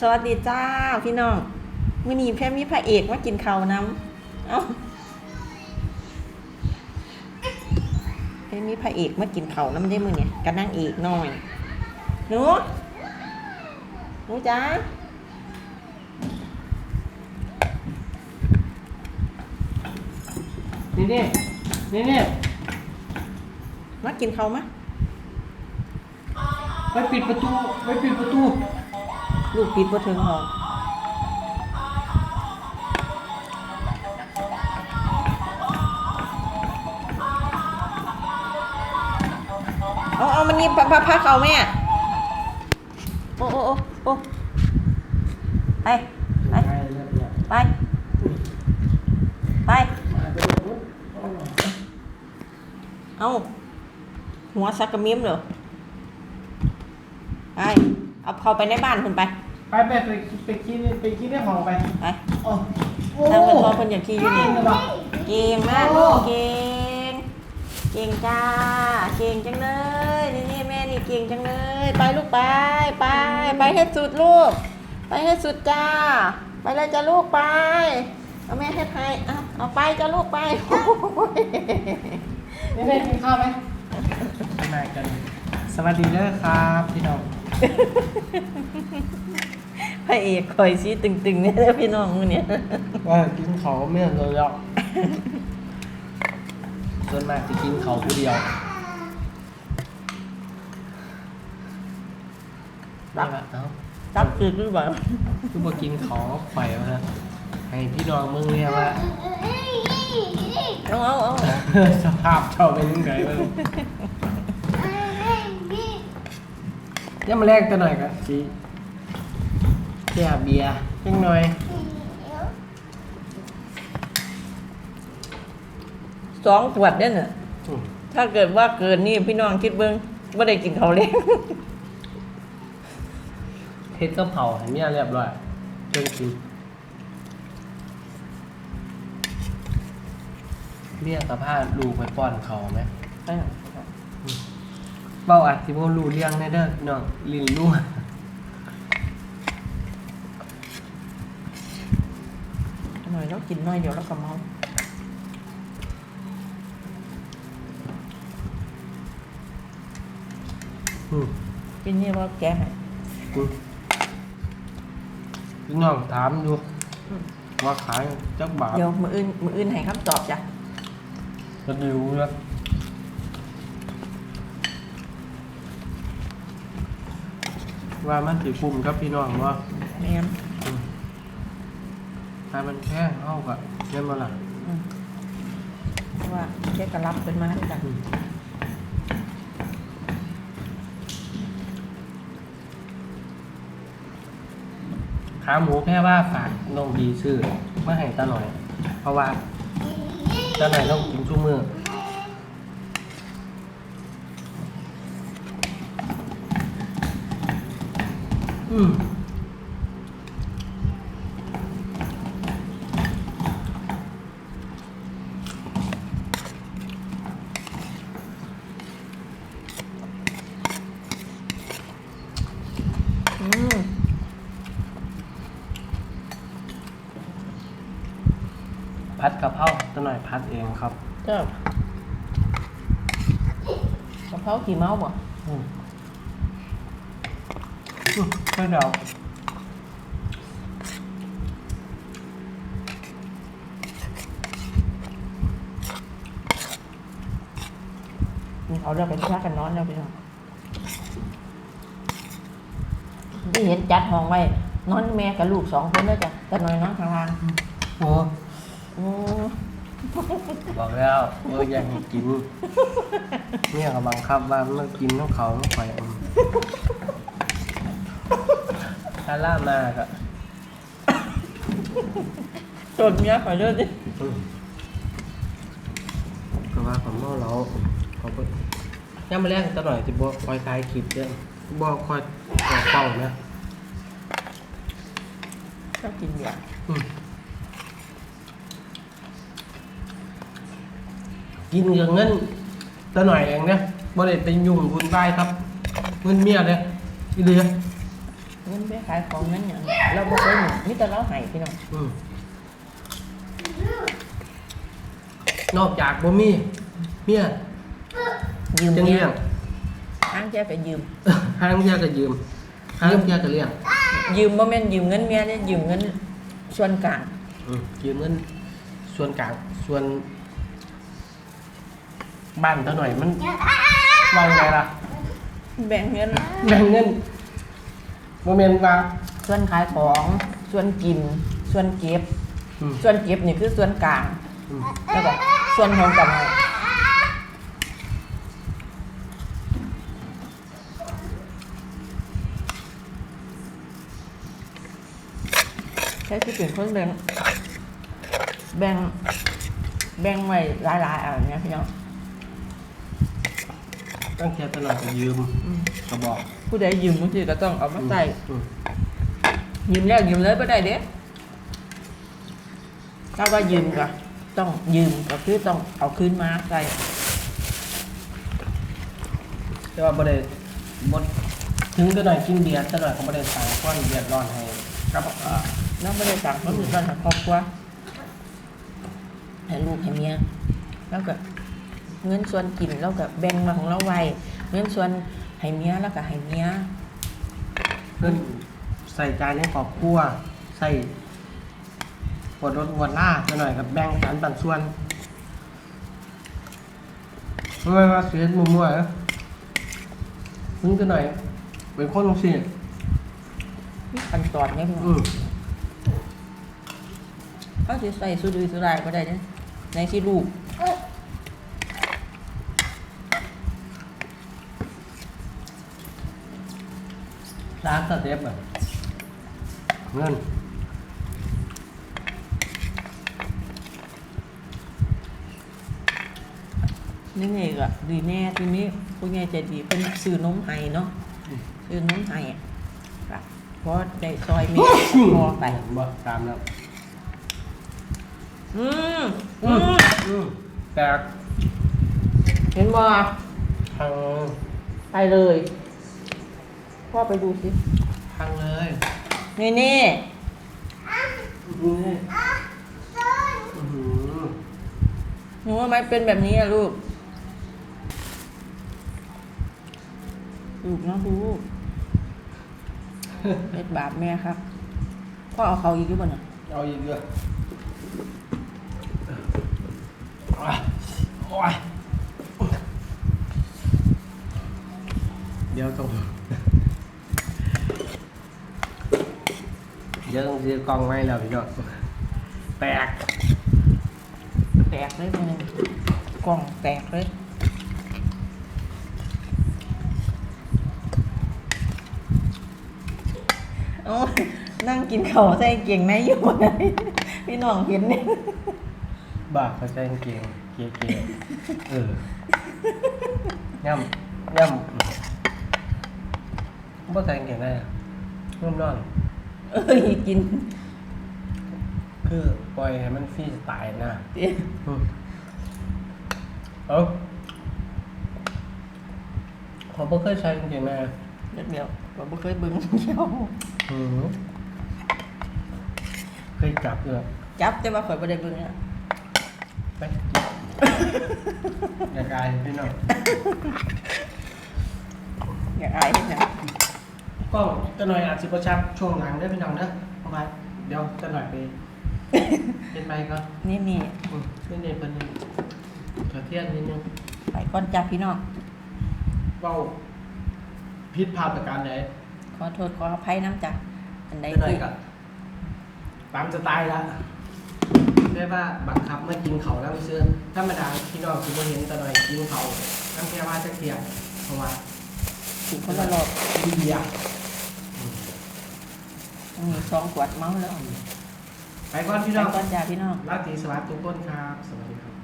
สวัสดีจ้าพี่น้องมื่อนี้แพ่มีพระเอกมากินข้าวน้ำเอ้าแพ่มีพระเอกมากินข้าวน้ำได้มือเนี่ยกับนางเอกหน่อยหนูหนูจ้านี่นี่นี่นี่มากินข้าวมะไปปิดประตูไปปิดประตู ลูกปิดบ่ถึงหรอกเอาเอามันนี่พาพาเขาแม่ โอ้โอ้โอ้โอ้ไป ไป ไป ไป เอาหัวซักกระมิมเหรอไป เอาเข้าไปในบ้านคุณไป ไปไปไปไปกินไปกินได้ของไปไปโอ้โอ้ทางเงินทองคนอย่างที่อยู่นี่กินเลยปะเก่งมากลูกเก่ง เก่งจ้า เก่งจังเลย นี่นี่แม่นี่เก่งจังเลย ไปลูกไปไป ไปให้สุดลูก ไปให้สุดจ้า ไปเลยจ้าลูกไป เอาแม่ให้ให้เอาเอาไปจ้าลูกไปโอ้ยนี่นี่กินข้าวไหมมากันสวัสดีเด้อครับ พี่น้อง พระเอกคอยชี้ตึงๆเนี่ยเด้อพี่น้องมื้อเนี่ยว่ากินเขาไม่เหมือนเราหรอกส่วนมากจะกินเขาผู้เดียวรักนี่แหละเอ้าจับคือหรือเปล่าคือมากินเขาไปวะฮะให้พี่น้องมึงเนี่ยว่าเอาเอาเอาสภาพชอบเป็นยังไงบ้างเนี่ยมาแรกตัวหน่อยกันสิ แค่เบียร์ยังหน่อยสองขวดเด้อน่ะ อืมถ้าเกิดว่าเกินนี่พี่น้องคิดเบิ่งบ่ได้กินข้าวเล้งเฮ็ดก็เผาให้เมียเรียบร้อยเพิ่งกินเมียกับผ้าลูกไปป้อนเขาไหมไปหน่อยเบ้าอัดที่พวกรู้เรื่องแน่เด้อพี่น้องลิ้นรั่ว หน่อย แล้วกินน้อยเดี๋ยวแล้วก็เมาอืมกินนี่ว่าแกให้อืมพี่น้องถามดูว่าขายจักบาทเดี๋ยวมื้ออื่นมื้ออื่นให้คำตอบจ้ะก็ดูนะว่ามันสิคุ้มกับพี่น้องว่าแม่ นถ้ามันแพงเอากะเงินมาละอืมเพราะว่าแกก็รับเป็นมาจ้ะขาหมูแค่ว่าฝากน้องดีซื้อมาให้ตาหน่อย เพราะว่าตาหน่อยต้องกินชุ่มืออืม อืม พัดกะเพราตาหน่อยพัดเองครับเจ้ากะเพราขี่เมาบ่อืมอืมไม่เดานี่เขาเรียกไปชักกันนอนแล้วพี่น้องที่เห็นจัดห้องไว้ นอนแม่กับลูกสองคนแล้วจ้ะแต่น้อยนอนข้างล่างโอ้ อืม บอกแล้วเอออยากให้กินเนี่ยก็บังคับว่ามันกินต้องเขาต้องคอยอืมถ้าล่ามากอะจนเมียข่อยเด้อดิอืมก็ว่าผมว่าเราเขาก็ย่ามาแรกตะหน่อยจะบอกคอยคลายคลิปเด้อบอกคอยออกเป้านะชอบกินเบียร์ อืม กินเงินเงินตะหน่อยเองนะบ่ได้ไปยุ่งคุณได้ครับเงินเมียเลยอีเดือเงินไปขายของนั้นอย่างเราบ่เคยหนุนมีแต่เราให้พี่น้องอืมนอกจากบ่มีเมียยืมจังเมีเลี้ยยงห้างแค่ไปยืมห้างเมียก็ยืมห้างเมียก็เลี้ยงยืมบ่แม่นยืมเงินเมียเนี่ยยืมเงินส่วนกลางอืมยืมเงินส่วนกลางส่วน บ้านเท่าหน่อยมันวางไงล่ะ แบ่งเงินแบ่งเงินโมเมนต์ว่าส่วนขายของส่วนกิน ส่วนเก็บ อืม ส่วนเก็บนี่คือส่วนกลางอืม แล้วก็ส่วนของกำไรใช้ที่เป็นคนแบ่งแบ่งแบ่งไว้หลายๆอันเนี้ยพี่น้อง ตั้งแต่ตลอดก็ยืมอืมก็บอกผู้ใดยืมบางทีก็ต้องเอามาใส่อืมยืมแล้วยืมเลยไม่ได้เด้ถ้าว่ายืมก็ต้องยืมก็คือต้องเอาคืนมาใส่แต่ว่าบ่ได้บ่ถึงตหน่อยกินเบียร์ตหน่อยก็บ่ได้สั่งก้อนเบียร์ร้อนให้ครับเอ่อแล้วไม่ได้สั่งคนอื่นก็หาครอบครัวให้ลูกให้เมียแล้วก็ เงินส่วนกินแล้วก็แบ่งมาของเราไว้เงินส่วนให้เมียแล้วก็ให้เมียเพิ่นใส่ใจในครอบครัวใส่ปวดรถปวดล่าตหน่อยกับแบ่งกันปันส่วนไม่ว่าเสียมั่วๆนะถึงตหน่อยเป็นคนลงเสียมีขั้นตอนเนี่ยพี่น้อืองมเขาจะใส่สุดุยสุดายก็ได้เนี่ยในที่ลูก ร้านสเต็ปอะเงินนี่ไงก็ดีแน่ทีนี้ผู้ใหญ่ใจดีเป็นซื้อนมไห้เนาะซื้อนมไห้ก็เพราะได้ซอยเมียพอไปบ่ตามแล้วอืมอือืมมอืมแตกเห็นบ่ทางไปเลย พ่อไปดูสิทางเลยนี่นี่อืมอื้อหือหนูว่ามันเป็นแบบนี้อะลูก ลูกเนาะลูกเป็นบาปแม่ครับ พ่อเอาเขาอีกหรือเปล่าน่ะเอาอีกเยอะโอ้ยโอ้ยเดี๋ยวตรง เดี๋ยวต้องซื้อกล้องไว้แล้วพี่น้องแตกแตกเลยมึงกล่องแตกเลยโอ้ยนั่งกินข้าวใส่เก่งในอยู่ไหนพี่น้องเห็นเนี่ยบ้าเขาใส่กางเกงเกียเกียเออย่ำย่ำบ่ใส่กางเกงได้อะร่มนอน เอ้ยกินคือปล่อยให้มันฟรีสไตล์นะเดี๋ยวอืมเอาเขาบ่เคยใช้กางเกงในเดี๋ยวเราไม่เคยเบึงเที่ยวอืมเคยจับด้วยจับแต่ว่าข่อยไม่ได้เบึงอะไปอย่ากายพี่น้อง อยากอายเห็ นนะก็จะหน่อยอาจจะประชับช่วงหลังได้อพี่น้องเด้อเพราะว่าเดี๋ยวจะหน่อยไป เป็นไปก็นี่นี่อืมนี่เนี่ยเป็นกระเทียมนิดนึงไปก่อนจ้าพี่น้องเป้าพิษพลาดประการใดขอโทษขออภัยน้ำจ้ะอันใดจะหน่อคืยอกับตามสไตล์ละได้ว่าบังคับไม่กินเขาแล้วเชื่อธรรมดาพี่น้องคือบ่เห็นแต่หน่อยกินเขาตั้งแค่ว่าจะเทียมเพราะว่า ถูกคนละรอบ ดีเบียร์ มีสองขวดเมาแล้วไปก่อนพี่ไปน้องก่อนจ้าพี่น้อง ราตรีสวัสดิ์ทุกคนครับ สวัสดีครับ